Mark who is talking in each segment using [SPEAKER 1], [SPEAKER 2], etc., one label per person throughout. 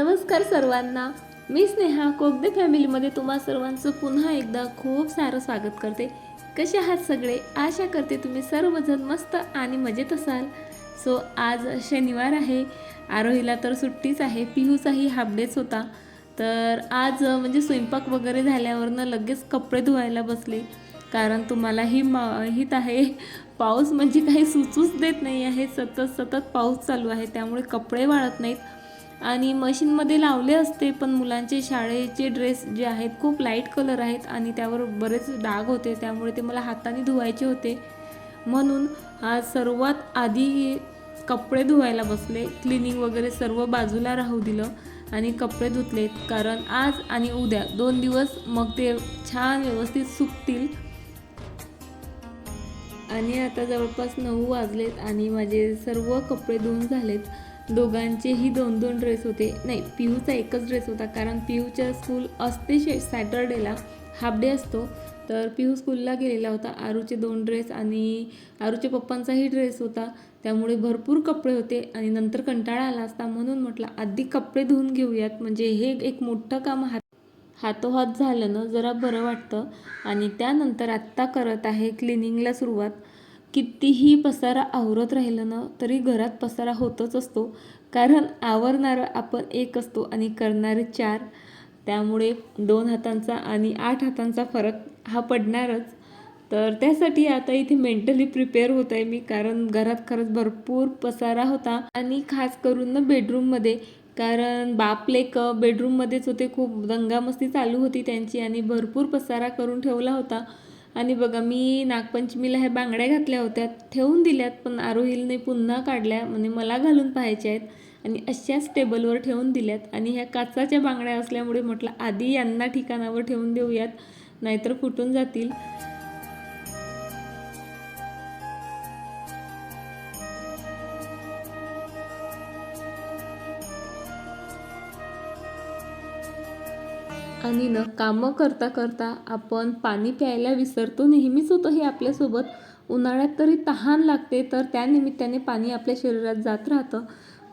[SPEAKER 1] नमस्कार सर्वांना. मी स्नेहा कोगदे फॅमिलीमध्ये तुम्हा सर्वांचं पुन्हा एकदा खूप सारं स्वागत करते. कसे आहात सगळे? आशा करते तुम्ही सर्वजण मस्त आणि मजेत असाल. सो आज शनिवार आहे. आरोहीला तर सुट्टीच आहे. पिहूचाही हाफ डेच होता. तर आज म्हणजे स्वयंपाक वगैरे झाल्यावरनं लगेच कपडे धुवायला बसले. कारण तुम्हाला ही माहीत आहे. पाऊस म्हणजे काही सुचूच देत नाही आहे सतत सतत पाऊस चालू आहे. त्यामुळे कपडे वाळत नाहीत. आणि मशीनमध्ये लावले असते पण मुलांचे शाळेचे ड्रेस जे आहेत खूप लाइट कलर आहेत आणि त्यावर बरेच डाग होते त्यामुळे ते मला हाताने धुवायचे होते. म्हणून आज सर्वात आधी कपडे धुवायला बसले क्लिनिंग वगैरे सर्व बाजूला राहू दिलं आणि कपडे धुतलेत कारण आज आणि उद्या दोन दिवस मग ते छान व्यवस्थित सुकतील. आणि आता जवळपास नऊ वाजलेत आणि माझे सर्व कपडे धुवून झालेत. दोघांचेही दोन दोन ड्रेस होते. नाही पिहूचा एकच ड्रेस होता कारण पिहूच्या स्कूल असते शे सॅटर्डेला हाफ डे असतो. तर पिहू स्कूलला गेलेला होता. आरूचे दोन ड्रेस आणि आरूच्या पप्पांचाही ड्रेस होता. त्यामुळे भरपूर कपडे होते आणि नंतर कंटाळा आला असता म्हणून म्हटलं आधी कपडे धुवून घेऊयात. म्हणजे हे एक मोठं काम हात हातोहात झालं ना जरा बरं वाटतं. आणि त्यानंतर आत्ता करत आहे क्लिनिंगला सुरुवात. कितीही पसारा आवरत राहिलं ना तरी घरात पसारा होतच असतो. कारण आवरणारं आपण एक असतो आणि करणारे चार. त्यामुळे दोन हातांचा आणि आठ हातांचा फरक हा पडणारच. तर त्यासाठी आता इथे मेंटली प्रिपेअर होत आहे मी कारण घरात खरंच भरपूर पसारा होता. आणि खास करून ना बेडरूममध्ये कारण बाप लेक बेडरूममध्येच होते. खूप दंगामस्ती चालू होती त्यांची आणि भरपूर पसारा करून ठेवला होता. आणि बघा मी नागपंचमीला ह्या बांगड्या घातल्या होत्या ठेवून दिल्यात पण आरोहीलने पुन्हा काढल्या म्हणजे मला घालून पाहायच्या आहेत. आणि अशाच टेबलवर ठेवून दिल्यात. आणि ह्या काचाच्या बांगड्या असल्यामुळे म्हटलं आधी यांना ठिकाणावर ठेवून देऊयात नाहीतर फुटून जातील. आणि न कामं करता करता आपण पाणी प्यायला विसरतो. नेहमीच होतं हे आपल्यासोबत. उन्हाळ्यात तरी तहान लागते तर त्यानिमित्ताने पाणी आपल्या शरीरात जात राहतं.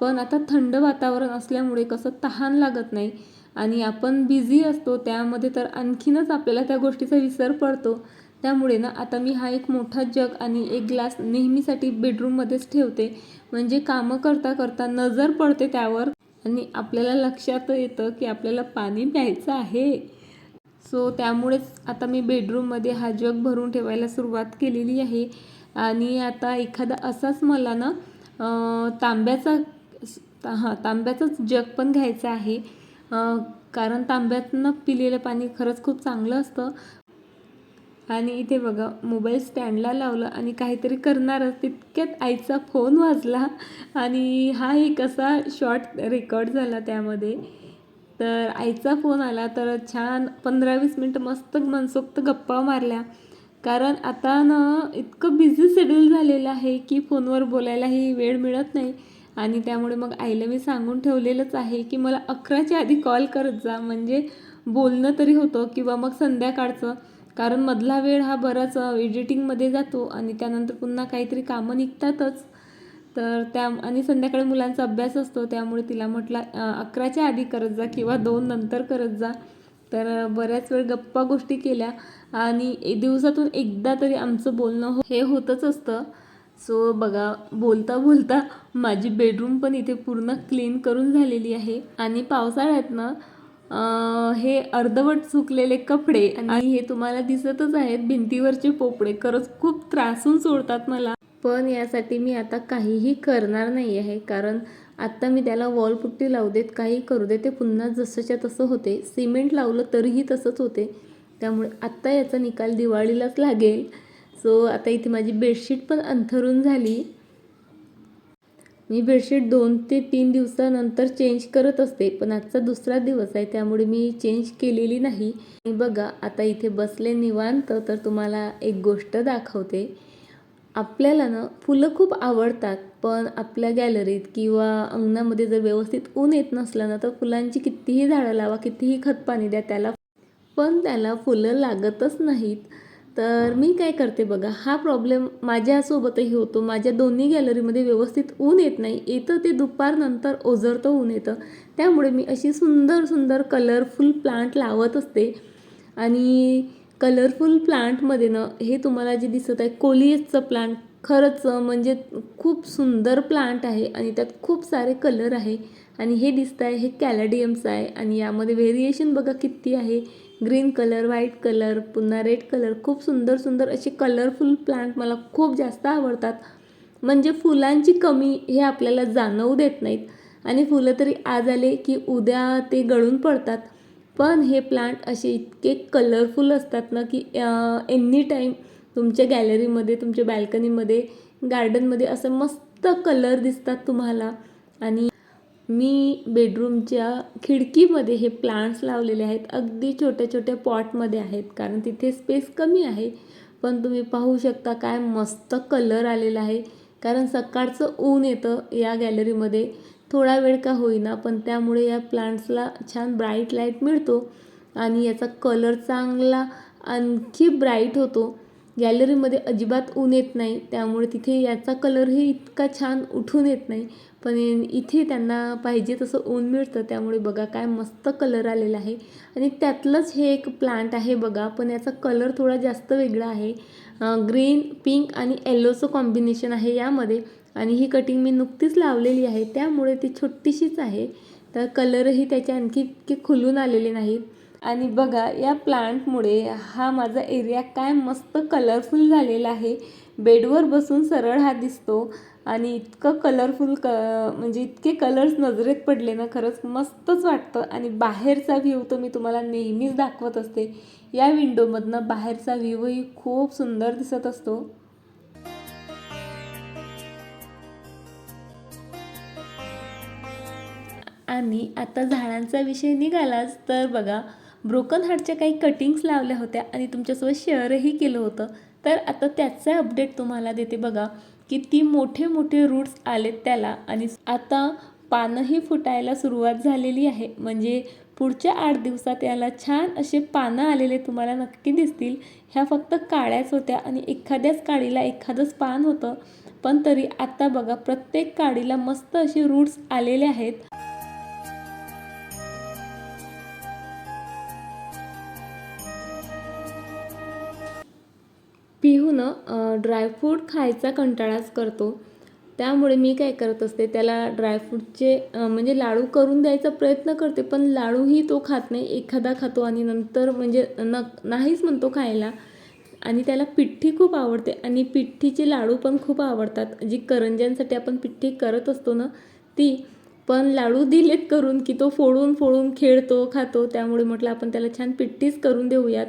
[SPEAKER 1] पण आता थंड वातावरण असल्यामुळे कसं तहान लागत नाही आणि आपण बिझी असतो त्यामध्ये तर आणखीनच आपल्याला त्या गोष्टीचा विसर पडतो. त्यामुळे ना आता मी हा एक मोठा जग आणि एक ग्लास नेहमीसाठी बेडरूममध्येच ठेवते. म्हणजे कामं करता करता नजर पडते त्यावर. आणि आपल्याला लक्षात येतं की आपल्याला पाणी प्यायचं आहे. सो त्यामुळेच आता मी बेडरूममध्ये हा जग भरून ठेवायला सुरुवात केलेली आहे. आणि आता एखादा असाच मला ना तांब्याचा हां तांब्याचाच जग पण घ्यायचा आहे. कारण तांब्यातनं पिलेलं पाणी खरंच खूप चांगलं असतं. आणि इथे बघा मोबाईल स्टँडला लावलं आणि काहीतरी करणारच तितक्यात आईचा फोन वाजला. आणि हा एक असा शॉर्ट रेकॉर्ड झाला त्यामध्ये. तर आईचा फोन आला तर छान पंधरा वीस मिनटं मस्त मनसोक्त गप्पा मारल्या. कारण आता ना इतकं बिझी शेड्यूल झालेलं आहे की फोनवर बोलायलाही वेळ मिळत नाही. आणि त्यामुळे मग आईला मी सांगून ठेवलेलंच आहे की मला अकराच्या आधी कॉल करत जा. म्हणजे बोलणं तरी होतं किंवा मग संध्याकाळचं. कारण मधला वेळ हा बराच एडिटिंगमध्ये जातो आणि त्यानंतर पुन्हा काहीतरी कामं निघतातच. तर त्या आणि संध्याकाळी मुलांचा अभ्यास असतो त्यामुळे तिला म्हटला अकराच्या आधी करत जा किंवा दोन नंतर करत जा. तर बऱ्याच वेळ गप्पा गोष्टी केल्या आणि दिवसातून एकदा तरी आमचं बोलणं हो हे होतच असतं. सो बघा बोलता बोलता माझी बेडरूम पण इथे पूर्ण क्लीन करून झालेली आहे. आणि पावसाळ्यात ना हे अर्धवट सुकलेले कपडे आणि हे तुम्हाला दिसतच आहेत भिंतीवरचे पोपडे. खरंच खूप त्रासून सोडतात मला. पण यासाठी मी आता काहीही करणार नाही आहे कारण आत्ता मी त्याला वॉलपुट्टी लावू देत काही करू दे ते पुन्हा जसंच्या तसं होते. सिमेंट लावलं तरीही तसंच होते. त्यामुळे आत्ता याचा निकाल दिवाळीलाच लागेल. सो आता इथे माझी बेडशीट पण अंथरून झाली. मी बेडशीट दोन ते तीन दिवसानंतर चेंज करत असते पण आजचा दुसरा दिवस आहे त्यामुळे मी चेंज केलेली नाही. आणि बघा आता इथे बसले निवांत तर तुम्हाला एक गोष्ट दाखवते. आपल्याला ना फुलं खूप आवडतात पण आपल्या गॅलरीत किंवा अंगणामध्ये जर व्यवस्थित ऊन येत नसलं ना तर फुलांची कितीही झाडं लावा कितीही खत पाणी द्या त्याला पण त्याला फुलं लागतच नाहीत. तर मी काय करते बघा हा प्रॉब्लेम माझ्यासोबतही होतो. माझ्या दोन्ही गॅलरीमध्ये व्यवस्थित ऊन येत नाही. येतं ते दुपारनंतर ओझरतं ऊन येतं. त्यामुळे मी अशी सुंदर सुंदर कलरफुल प्लांट लावत असते. आणि कलरफुल प्लांटमध्ये ना हे तुम्हाला जे दिसत आहे कोलियसचं प्लांट खरंच म्हणजे खूप सुंदर प्लांट आहे आणि त्यात खूप सारे कलर आहे. आणि हे दिसत आहे हे कॅलाडियमचं आहे. आणि यामध्ये व्हेरिएशन बघा किती आहे. ग्रीन कलर व्हाईट कलर पुन्हा रेड कलर खूप सुंदर सुंदर असे कलरफुल प्लांट मला खूप जास्त आवडतात. म्हणजे फुलांची कमी हे आपल्याला जाणवू देत नाहीत. आणि फुलं तरी आज आले की उद्या ते गळून पडतात. पण हे प्लांट असे इतके कलरफुल असतात ना की एनी टाईम तुमच्या गॅलरीमध्ये तुमच्या बॅल्कनीमध्ये गार्डनमध्ये असं मस्त कलर दिसतात तुम्हाला. आणि मी बेडरूमच्या खिडकीमध्ये हे प्लांट्स लावलेले आहेत. अगदी छोट्या छोट्या पॉटमध्ये आहेत. कारण तिथे स्पेस कमी आहे. पण तुम्ही पाहू शकता काय मस्त कलर आलेला आहे. कारण सकाळचं ऊन येतं या गॅलरीमध्ये थोडा वेळ का होईना पण त्यामुळे या प्लांट्सला छान ब्राईट लाइट मिळतो. आणि याचा कलर चांगला आणखी ब्राईट होतो. गॅलरीमध्ये अजिबात ऊन येत नाही. त्यामुळे तिथे याचा कलरही इतका छान उठून येत नाही. पण इथे त्यांना पाहिजे तसं ऊन मिळतं. त्यामुळे बघा काय मस्त कलर आलेला आहे. आणि त्यातलंच हे एक प्लांट आहे बघा. पण याचा कलर थोडा जास्त वेगळा आहे. ग्रीन पिंक आणि येल्लोचं कॉम्बिनेशन आहे यामध्ये. आणि ही कटिंग मी नुकतीच लावलेली आहे. त्यामुळे ती छोटीशीच आहे. तर कलरही त्याचे आणखी इतके खुलून आलेले नाहीत. आणि बघा या प्लांटमुळे हा माझा एरिया काय मस्त कलरफुल झालेला आहे. बेडवर बसून सरळ हा दिसतो आणि इतकं कलरफुल क म्हणजे इतके कलर्स नजरेत पडले ना खरंच मस्तच वाटतं. आणि बाहेरचा व्ह्यू तर मी तुम्हाला नेहमीच दाखवत असते. या विंडोमधनं बाहेरचा व्ह्यूही खूप सुंदर दिसत असतो. आणि आता झाडांचा विषय निघालाच तर बघा ब्रोकन हार्टच्या काही कटिंग्स लावल्या होत्या आणि तुमच्यासोबत शेअरही केलं होतं. तर आता त्याचा अपडेट तुम्हाला देते बघा किती मोठे मोठे रूट्स आलेत त्याला. आणि आता पानंही फुटायला सुरुवात झालेली आहे. म्हणजे पुढच्या आठ दिवसात याला छान असे पानं आलेले तुम्हाला नक्की दिसतील. ह्या फक्त काळ्याच होत्या आणि एखाद्याच काडीला एखादंच पान होतं. पण तरी आता बघा प्रत्येक काडीला मस्त असे रूट्स आलेले आहेत. पिहूनं ड्रायफ्रूट खायचा कंटाळाच करतो. त्यामुळे मी काय करत असते त्याला ड्रायफ्रूटचे म्हणजे लाडू करून द्यायचा प्रयत्न करते पण लाडूही तो खात नाही. एखादा खातो आणि नंतर म्हणजे न नाहीच म्हणतो खायला. आणि त्याला पिठ्ठी खूप आवडते आणि पिठ्ठीचे लाडू पण खूप आवडतात. जी करंज्यांसाठी आपण पिठ्ठी करत असतो ना ती पण लाडू दिलेत करून की तो फोडून फोडून खेळतो खातो. त्यामुळे म्हटलं आपण त्याला छान पिठ्ठीच करून देऊयात.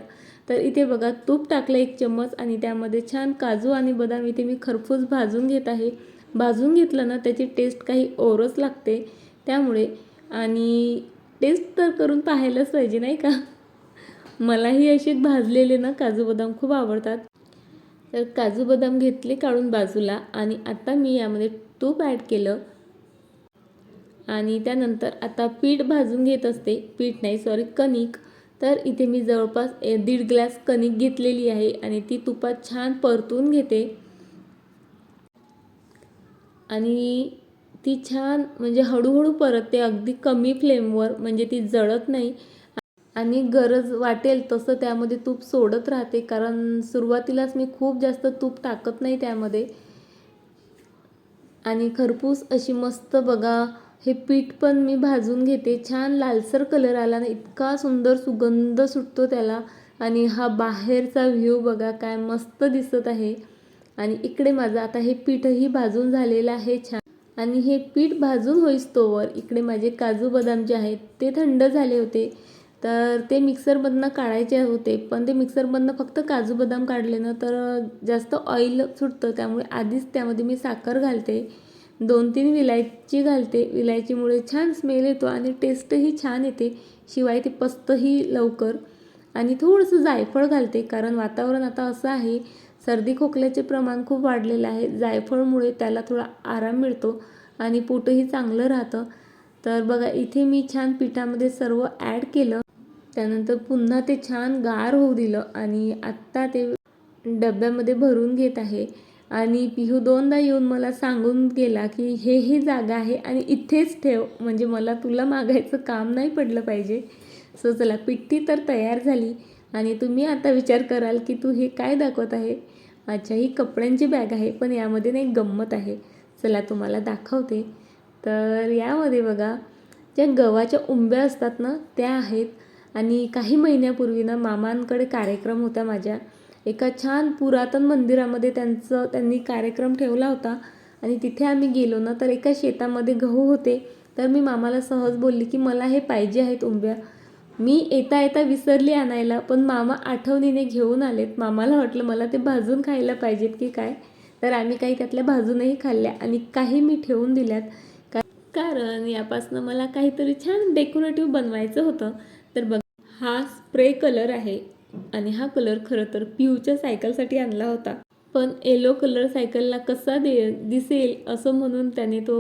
[SPEAKER 1] तर इथे बघा तूप टाकलं एक चम्मच आणि त्यामध्ये छान काजू आणि बदाम इथे मी खरपूस भाजून घेत आहे. भाजून घेतलं ना त्याची टेस्ट काही ओरच लागते. त्यामुळे आणि टेस्ट तर करून पाहायलाच पाहिजे नाही का? मलाही असे भाजलेले ना काजू बदाम खूप आवडतात. तर काजू बदाम घेतले काढून बाजूला आणि आता मी यामध्ये तूप ॲड केलं. आणि त्यानंतर आता पीठ भाजून घेत असते. पीठ नाही सॉरी कणिक. तर इथे मी जवळपास दीड ग्लास कणिक घेतलेली आहे आणि ती तुपात छान परतून घेते. आणि ती छान म्हणजे हळूहळू परतते अगदी कमी फ्लेमवर म्हणजे ती जळत नाही. आणि गरज वाटेल तसं त्यामध्ये तूप सोडत राहते कारण सुरुवातीलाच मी खूप जास्त तूप टाकत नाही त्यामध्ये. आणि खरपूस अशी मस्त बघा हे पीठ पण मी भाजून घेते. छान लालसर कलर आला ना इतका सुंदर सुगंध सुटतो त्याला. आणि हा बाहेरचा व्ह्यू बघा काय मस्त दिसत आहे. आणि इकडे माझं आता हे पीठही भाजून झालेलं आहे छान. आणि हे पीठ भाजून होईस्तोवर इकडे माझे काजू बदाम जे आहेत ते थंड झाले होते. तर ते मिक्सरमधनं काढायचे होते. पण ते मिक्सरमधनं फक्त काजू बदाम काढले ना तर जास्त ऑइल सुटतं. त्यामुळे आधीच त्यामध्ये मी साखर घालते. दोन तीन विलायची घालते. विलायचीमुळे छान स्मेल येतो आणि टेस्टही छान येते. शिवाय ते पस्तही लवकर आणि थोडंसं जायफळ घालते. कारण वातावरण आता असं आहे सर्दी खोकल्याचे प्रमाण खूप वाढलेलं आहे. जायफळमुळे त्याला थोडा आराम मिळतो आणि पोटही चांगलं राहतं. तर बघा इथे मी छान पिठामध्ये सर्व ॲड केलं. त्यानंतर पुन्हा ते छान गार होऊ दिलं आणि आत्ता ते डब्यामध्ये भरून घेत आहे. आणि पिहू दोनदा येऊन मला सांगून गेला की हे ही जागा आहे आणि इथेच ठेव. म्हणजे मला तुला मागायचं काम नाही पडलं पाहिजे. सो चला पिठ्ठी तर तयार झाली. आणि तुम्ही आता विचार कराल की तू हे काय दाखवत आहे? अच्छा ही कपड्यांची बॅग आहे पण यामध्ये ना एक गंमत आहे. चला तुम्हाला दाखवते. तर यामध्ये बघा ज्या गव्हाच्या उंब्या असतात ना त्या आहेत. आणि काही महिन्यापूर्वी ना मामांकडे कार्यक्रम होता माझ्या. एका छान पुरातन मंदिरामध्ये त्यांचं त्यांनी कार्यक्रम ठेवला होता. आणि तिथे आम्ही गेलो ना तर एका शेतामध्ये गहू होते. तर मी मामाला सहज बोलली की मला हे पाहिजे आहेत उंब्या. मी येता येता विसरली आणायला पण मामा आठवणीने घेऊन आलेत. मामाला वाटलं मला ते भाजून खायला पाहिजेत की काय? तर आम्ही काही त्यातल्या भाजूनही खाल्ल्या आणि काही मी ठेवून दिल्यात. का कारण यापासनं मला काहीतरी छान डेकोरेटिव्ह बनवायचं होतं. तर बघ हा स्प्रे कलर आहे. आणि हा कलर खरं तर पिऊच्या सायकलसाठी आणला होता. पण येलो कलर सायकलला कसा दे दिसेल असं म्हणून त्याने तो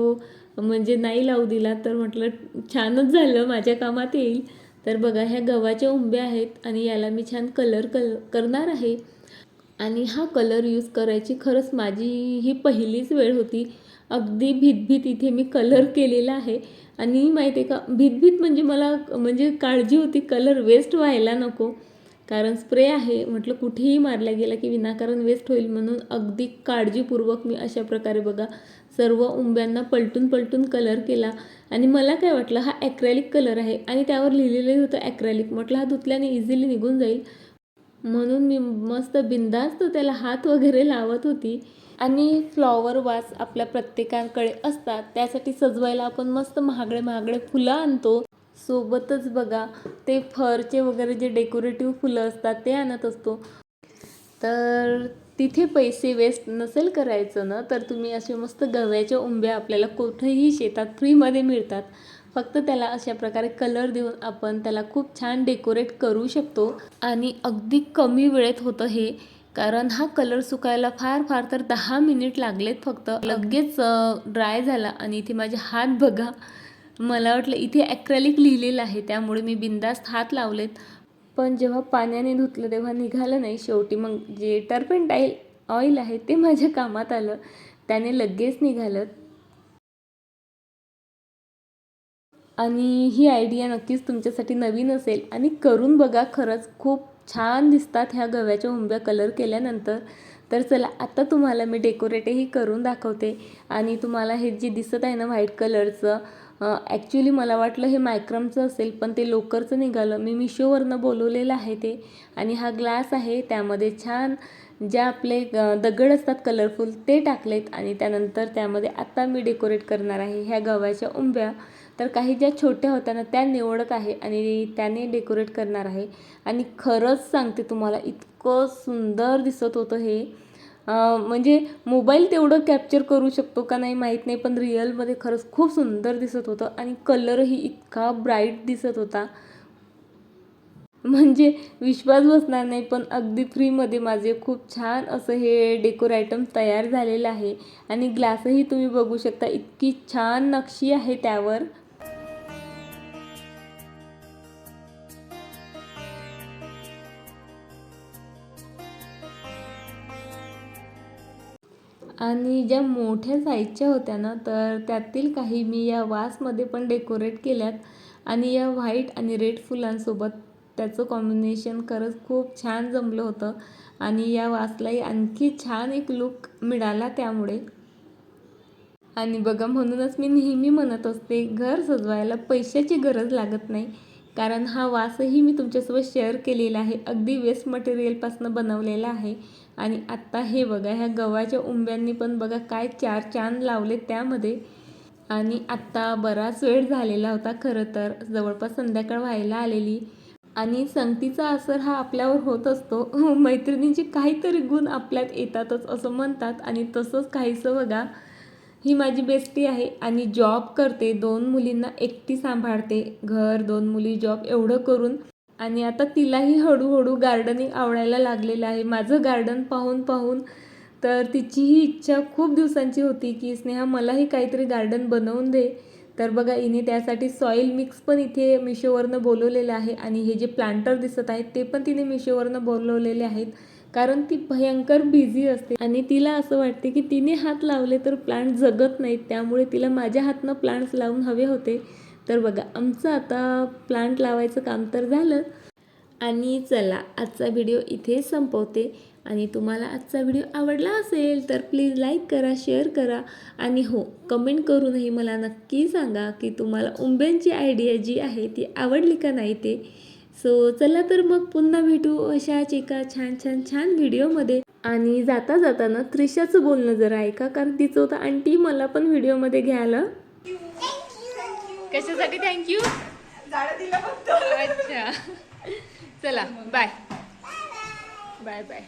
[SPEAKER 1] म्हणजे नाही लावू दिला. तर म्हटलं छानच झालं माझ्या कामात येईल. तर बघा ह्या गव्हाच्या उंब्या आहेत आणि याला मी छान कलर कल करणार आहे. आणि हा कलर यूज करायची खरंच माझी ही पहिलीच वेळ होती. अगदी भीतभीत इथे मी कलर केलेला आहे. आणि माहिती आहे का भीतभीत म्हणजे मला म्हणजे काळजी होती कलर वेस्ट व्हायला नको. कारण स्प्रे आहे. म्हटलं कुठेही मारला गेला की विनाकारण वेस्ट होईल म्हणून अगदी काळजीपूर्वक मी अशा प्रकारे बघा सर्व उंब्यांना पलटून पलटून कलर केला. आणि मला काय वाटलं हा ॲक्रेलिक कलर आहे आणि त्यावर लिहिलेलं होतं ॲक्रॅलिक म्हटलं हा धुतल्याने इझिली निघून जाईल. म्हणून मी मस्त बिंदास्त त्याला हात वगैरे लावत होती. आणि फ्लॉवर वास आपल्या प्रत्येकाकडे असतात. त्यासाठी सजवायला आपण मस्त महागडे महागडे फुलं आणतो. सोबतच बघा. ते फरचे वगैरे जे डेकोरेटिव्ह फुलं असतात ते आणत असतो. तर तिथे पैसे वेस्ट नसेल करायचं ना तर तुम्ही असे मस्त गव्याच्या उंब्या आपल्याला कुठेही शेतात फ्रीमध्ये मिळतात. फक्त त्याला अशा प्रकारे कलर देऊन आपण त्याला खूप छान डेकोरेट करू शकतो. आणि अगदी कमी वेळेत होतं हे कारण हा कलर सुकायला फार फार तर दहा मिनिट लागलेत फक्त. लगेच ड्राय झाला आणि इथे माझे हात बघा. मला वाटलं इथे ॲक्रॅलिक लिहिलेलं आहे त्यामुळे मी बिंदास्त हात लावलेत. पण जेव्हा पाण्याने धुतलं तेव्हा निघालं नाही. शेवटी मग जे टर्पेंटाईल ऑइल आहे ते माझ्या कामात आलं. त्याने लगेच निघालं. आणि ही आयडिया नक्कीच तुमच्यासाठी नवीन असेल. आणि करून बघा खरंच खूप छान दिसतात ह्या गव्याच्या उंब्या कलर केल्यानंतर. तर चला आता तुम्हाला मी डेकोरेटही करून दाखवते. आणि तुम्हाला हे जे दिसत आहे ना व्हाईट कलरचं ॲक्च्युली मला वाटलं हे मायक्रमचं असेल पण ते लोकरचं निघालं. मी मिशोवरनं बोलवलेलं आहे ते. आणि हा ग्लास आहे त्यामध्ये छान जे आपले दगड असतात कलरफुल ते टाकलेत. आणि त्यानंतर त्यामध्ये आत्ता मी डेकोरेट करणार आहे ह्या गव्हाच्या उंब्या. तर काही ज्या छोट्या होत्या ना त्या निवडत आहे आणि त्याने डेकोरेट करणार आहे. आणि खरंच सांगते तुम्हाला इतकं सुंदर दिसत होतं हे. म्हणजे मोबाईल तेवढं कॅप्चर करू शकतो का नाही माहीत नाही पण रिअलमध्ये खरंच खूप सुंदर दिसत होतं आणि कलरही इतका ब्राईट दिसत होता. म्हणजे विश्वास बसणार नाही पण अगदी फ्रीमध्ये माझे खूप छान असं हे डेकोर आयटम तयार झालेलं आहे. आणि ग्लासही तुम्ही बघू शकता इतकी छान नक्षी आहे त्यावर. आणि ज्या मोठ्या साईजच्या होत्या ना तर त्यातील काही मी या वासमध्ये पण डेकोरेट केल्यात. आणि या व्हाईट आणि रेड फुलांसोबत त्याचं कॉम्बिनेशन खरंच खूप छान जमलं होतं. आणि या वासलाही आणखी छान एक लुक मिळाला त्यामुळे. आणि बघा म्हणूनच मी नेहमी म्हणत असते घर सजवायला पैशाची गरज लागत नाही. कारण हा वासही मी तुमच्यासोबत शेअर केलेला आहे. अगदी वेस्ट मटेरियलपासून बनवलेला आहे. आणि आत्ता हे बघा ह्या गव्हाच्या उंब्यांनी पण बघा काय चार चांद लावले त्यामध्ये. आणि आत्ता बराच वेळ झालेला होता खरं तर. जवळपास संध्याकाळ व्हायला आलेली. आणि संगतीचा असर हा आपल्यावर होत असतो. मैत्रिणींचे काहीतरी गुण आपल्यात येतातच असं म्हणतात. आणि तसंच काहीसं बघा ही माझी बेस्टी आहे आणि जॉब करते. दोन मुलींना एकटी सांभाळते. घर दोन मुली जॉब एवढं करून आणि आता तिलाही हळूहळू गार्डनिंग आवडायला लागलेलं आहे. माझं गार्डन पाहून पाहून तर तिचीही इच्छा खूप दिवसांची होती की स्नेहा मलाही काहीतरी गार्डन बनवून दे. तर बघा हिने त्यासाठी सॉईल मिक्स पण इथे मिशोवरनं बोलवलेलं आहे आणि हे जे प्लांटर दिसत आहेत ते पण तिने मिशोवरनं बोलवलेले आहेत. कारण ती भयंकर बिझी असते. आणि तिला असं वाटते की तिने हात लावले तर प्लांट जगत नाहीत. त्यामुळे तिला माझ्या हातनं प्लांट्स लावून हवे होते. तर बघा आमचं आता प्लांट लावायचं काम तर झालं. आणि चला आजचा व्हिडिओ इथे संपवते. आणि तुम्हाला आजचा व्हिडिओ आवडला असेल तर प्लीज लाईक करा शेअर करा. आणि हो कमेंट करूनही मला नक्की सांगा की तुम्हाला उंब्यांची आयडिया जी आहे ती आवडली का नाही ते. सो चला तर मग पुन्हा भेटू अशाच एका छान छान छान व्हिडिओमध्ये आणि जाता जाताना त्रिशाचं बोलणं जरा ऐका कारण तिचं होतं आंटी मला पण व्हिडिओमध्ये घ्यायला. कशासाठी थँक्यू अच्छा. चला बाय बाय बाय